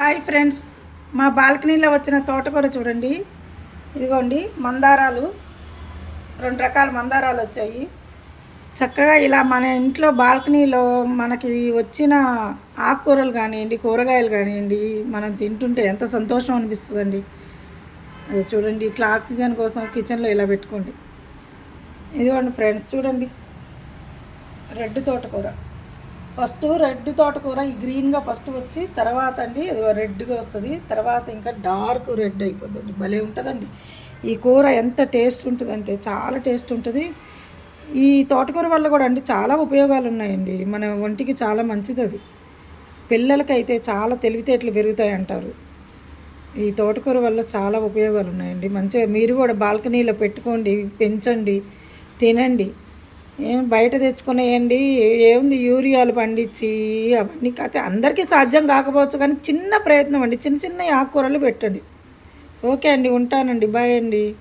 Hi friends మా బాల్కనీలో వచ్చిన తోటకూర చూడండి. ఇదిగోండి మందారాలు. రెండు రకాల మందారాలు వచ్చాయి. చక్కగా ఇలా మన ఇంట్లో బాల్కనీలో మనకి వచ్చిన ఆకుకూరలు కానివ్వండి కూరగాయలు కానివ్వండి మనం తింటుంటే ఎంత సంతోషం అనిపిస్తుందండి. అది చూడండి ఇట్లా ఆక్సిజన్ కోసం కిచెన్లో ఇలా పెట్టుకోండి. ఇదిగోండి ఫ్రెండ్స్ చూడండి. రెడ్ తోటకూర. ఫస్ట్ రెడ్ తోటకూర ఈ గ్రీన్గా ఫస్ట్ వచ్చి తర్వాత అండి అది రెడ్గా వస్తుంది. తర్వాత ఇంకా డార్క్ రెడ్ అయిపోతుంది భలే ఉంటుందండి. ఈ కూర ఎంత టేస్ట్ ఉంటుందంటే చాలా టేస్ట్ ఉంటుంది. ఈ తోటకూర వల్ల కూడా అండి చాలా ఉపయోగాలు ఉన్నాయండి మన ఒంటికి చాలా మంచిది అది పిల్లలకైతే చాలా తెలివితేటలు పెరుగుతాయి అంటారు ఈ తోటకూర వల్ల చాలా ఉపయోగాలు ఉన్నాయండి మంచిగా మీరు కూడా బాల్కనీలో పెట్టుకోండి పెంచండి తినండి. బయట తెచ్చుకునేయండి ఏముంది? యూరియాలు పండించి అవన్నీ కాకపోతే అందరికీ సాధ్యం కాకపోవచ్చు కానీ చిన్న ప్రయత్నం అండి. చిన్న చిన్న ఆకుకూరలు పెట్టండి. ఓకే అండి ఉంటానండి. బాయ్ అండి.